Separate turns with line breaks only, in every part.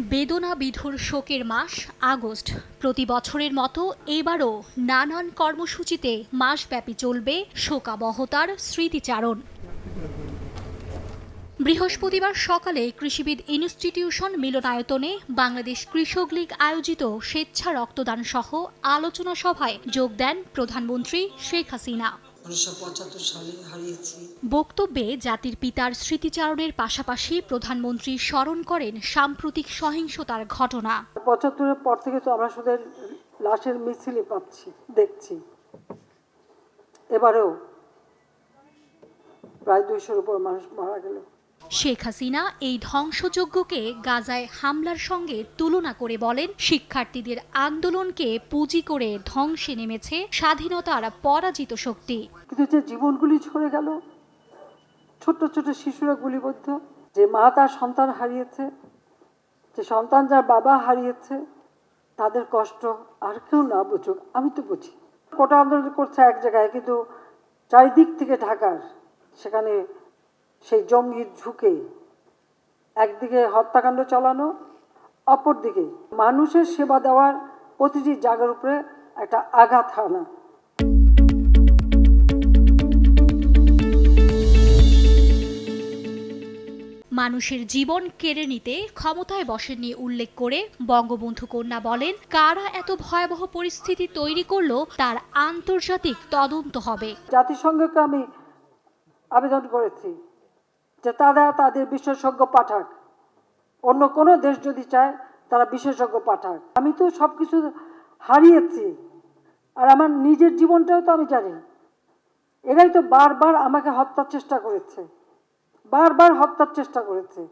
বেদনা বিধুর শোকের মাস, আগস্ট। প্রতি বছরের মতো এবারও নানান কর্মসূচিতে মাসব্যাপী চলবে শোকাবহতার স্মৃতিচারণ। বৃহস্পতিবার সকালে কৃষিবিদ ইনস্টিটিউশন মিলনায়তনে বাংলাদেশ কৃষক লীগ আয়োজিত স্বেচ্ছা রক্তদান সহ আলোচনা সভায় যোগ দেন প্রধানমন্ত্রী শেখ হাসিনা। বক্তব্যে জাতির পিতার স্মৃতিচারণের পাশাপাশি প্রধানমন্ত্রী স্মরণ করেন সাম্প্রতিক সহিংসতার ঘটনা।
পঁচাত্তরের পর থেকে তো আমরা শুধু লাশের মিছিলই পাচ্ছি দেখছি। এবারেও প্রায় দুইশোর উপর মানুষ মারা গেল।
শেখ হাসিনা এই ধ্বংসযজ্ঞকে গাজায় হামলার সঙ্গে তুলনা করে বলেন, শিক্ষার্থীদের আন্দোলনকে পুঁজি করে ধ্বংসে নেমেছে স্বাধীনতার পরাজিত শক্তি।
কিন্তু যে জীবনগুলি ছড়ে গেল, ছোট্ট ছোট শিশুরা গুলিবদ্ধ, যে মা তার সন্তান হারিয়েছে, যে সন্তান যার বাবা হারিয়েছে, তাদের কষ্ট আর কেউ না বুঝুক, আমি তো বুঝি। কোটা আন্দোলন করছে এক জায়গায়, কিন্তু চারিদিক থেকে ঢাকার, সেখানে সেই জঙ্গি ঝুঁকে একদিকে হত্যাকাণ্ড চালানো অপরদিকে মানুষের সেবা দেওয়ার প্রতিটি জায়গার উপরে একটা আঘাত হানা।
মানুষের জীবন কেড়ে নিতে ক্ষমতায় বসেননি উল্লেখ করে বঙ্গবন্ধু কন্যা বলেন কারা এত ভয়াবহ পরিস্থিতি তৈরি করল তার আন্তর্জাতিক তদন্ত হবে।
জাতিসংঘকে আমি আবেদন করেছি। যে তারা তাদের বিশেষজ্ঞ পাঠাক। অন্য কোনো দেশ যদি চায়, তারা বিশেষজ্ঞ পাঠাক। আমি তো সব কিছু হারিয়েছি। আর আমার নিজের জীবনটাও তো আমি জানি। এরাই তো বারবার আমাকে হত্যার চেষ্টা করেছে। বারবার হত্যার চেষ্টা করেছে।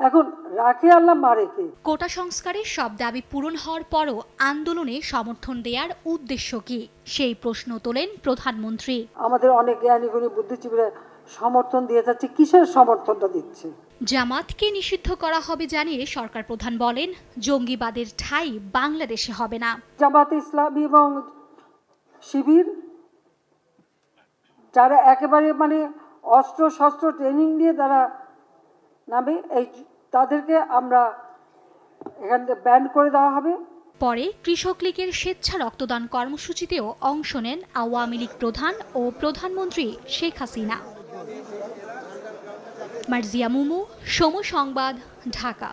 এখন রাখে আল্লাহ মারে কে?
কোটা সংস্কারের সব দাবি পূরণ হওয়ার পরও আন্দোলনে সমর্থন দেওয়ার উদ্দেশ্য কি? সেই প্রশ্ন তোলেন প্রধানমন্ত্রী।
আমাদের অনেক জ্ঞানী গুণী বুদ্ধিজীবীরা সমর্থন দিয়ে যাচ্ছে কিসের সমর্থনটা দিচ্ছে?
জামাতকে নিষিদ্ধ করা হবে জানিয়ে সরকার প্রধান বলেন জঙ্গিবাদের ঠাঁই বাংলাদেশে হবে না।
জামাত ইসলামী এবং শিবির যারা একেবারে মানে অস্ত্র শস্ত্র ট্রেনিং দিয়ে তারা নামে এই তাদেরকে আমরা এখান থেকে ব্যান করে দেওয়া হবে।
পরে কৃষক লীগের স্বেচ্ছা রক্তদান কর্মসূচিতেও অংশ নেন আওয়ামী লীগ প্রধান ও প্রধানমন্ত্রী শেখ হাসিনা। মার্জিয়া মুমু সময় সংবাদ ঢাকা।